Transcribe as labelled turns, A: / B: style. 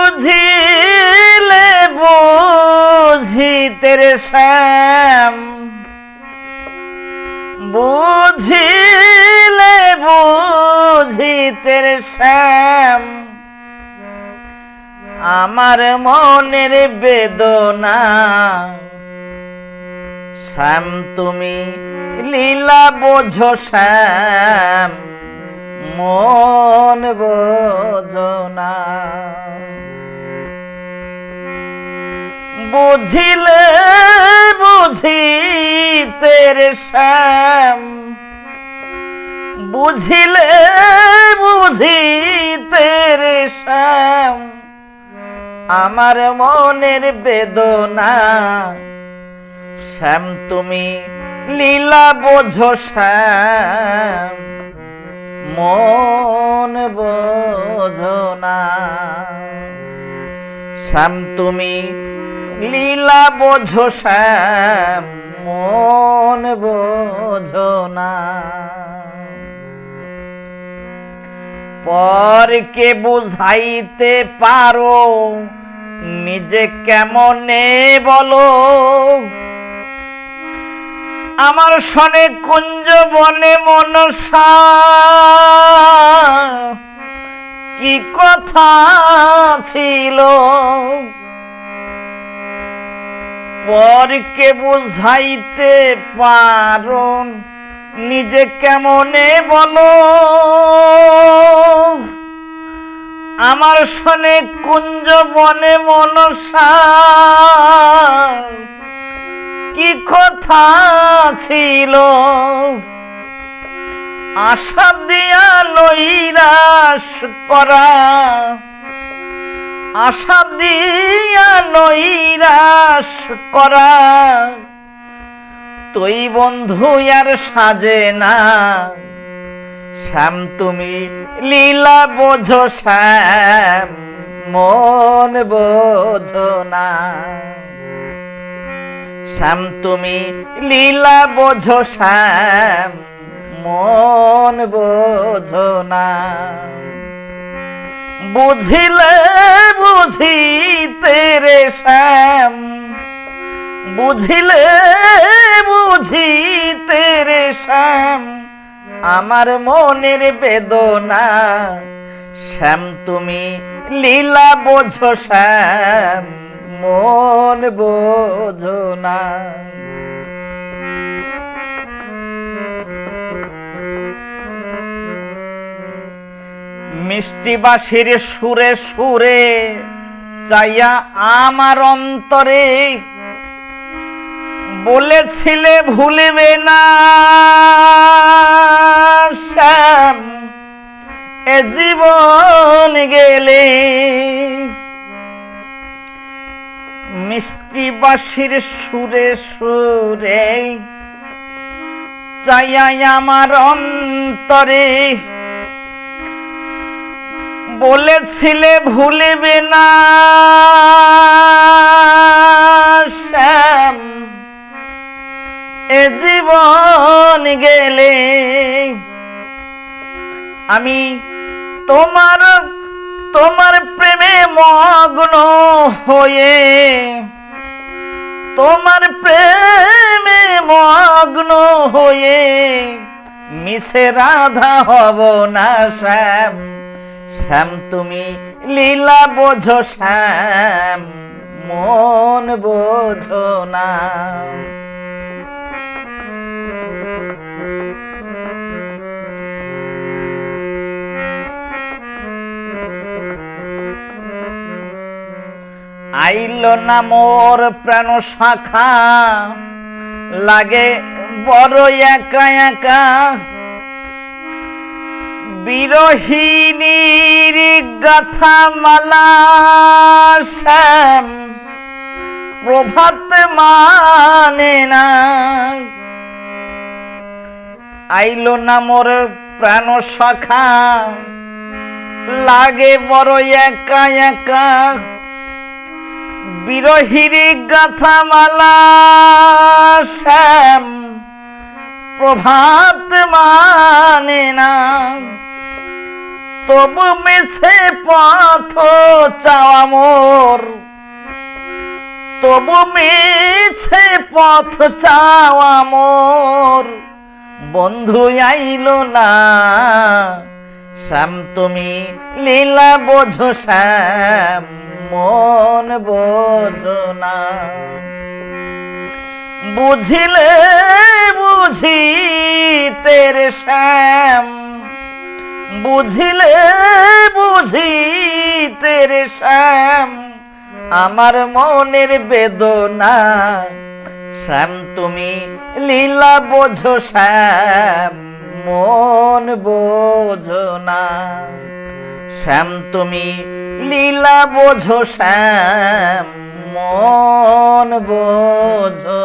A: বুঝিলে বুঝি তেরে শ্যাম। বুঝিলে বুঝিতে শ্যাম। আমার মনের বেদনা। শ্যাম তুমি লীলা বোঝো শ্যাম। মন বোঝো না। বুঝিলে বুঝিতে রে শ্যাম। বুঝিলে বুঝিতে রে শ্যাম। আমার মনের বেদনা, শ্যাম তুমি লীলা বোঝো শ্যাম। মন বোঝো না। শ্যাম তুমি লীলা বোঝো শ্যাম, মন বোঝো না। পরকে বুঝাইতে পারো, নিজে কেমনে বলো? আমার সনে কুঞ্জ বনে মনসা, কি কথা ছিল? পরকে বুঝাইতে পারো নিজে কেমনে বলো? আমার সনে কুঞ্জ বনে মনসা। কি কথা ছিল? আশা দিয়া নৈরাশ করা। আশা দিয়া নৈরাশ করা। তুই বন্ধু, আর সাজে না। শ্যাম, তুমি লীলা বোঝো, শ্যাম, মন বোঝো না। শ্যাম, তুমি লীলা বোঝো, শ্যাম, মন বোঝো না। বুঝিলে বুঝিতে রে শ্যাম। বুঝিলে বুঝিতে রে শ্যাম, আমার মনের বেদনা। শ্যাম, তুমি লীলা বোঝো শ্যাম, মন বোঝো না। মিষ্টি সুরে সুরে, চাইয়া আমার অন্তরে বলেছিলে ভুলবে না। শ্যাম, এ জীবন গেলে মিষ্টি বাসির সুরে সুরে, চাইয়াই আমার অন্তরে বলেছিলে ভুলবে না। শ্যাম, এ জীবন গেলে আমি তোমার তোমার প্রেমে মগ্ন হয়ে, তোমার প্রেমে মগ্ন হয়ে মিশে রাধা হব না, শ্যাম। শ্যাম, তুমি লীলা বোঝো শ্যাম, মন বোঝো না। আইল না মোর প্রাণ শাখা, লাগে বড় একা একা। বিরহিনীর গাথা মালা শ্যাম। প্রভাত মানে না। আইল না মোর প্রাণ শাখা লাগে বড় একা একা। বিরহির গাথা মালা শ্যাম। প্রভাত মানে না। তবু মিছে পথ চাওয়া মোর তবু মিছে পথ চাওয়া মোর বন্ধু আইলো না, শ্যাম তুমি লীলা বোঝো শ্যাম, মন বোঝো না। বুঝিলে বুঝি তেরে শ্যাম বুঝিলে বুঝি তেরে শ্যাম, আমার মনের বেদনা। শ্যাম, তুমি লীলা বোঝো শ্যাম, মন বোঝো না। শ্যাম, তুমি লীলা বোঝো শ্যাম, মন বোঝো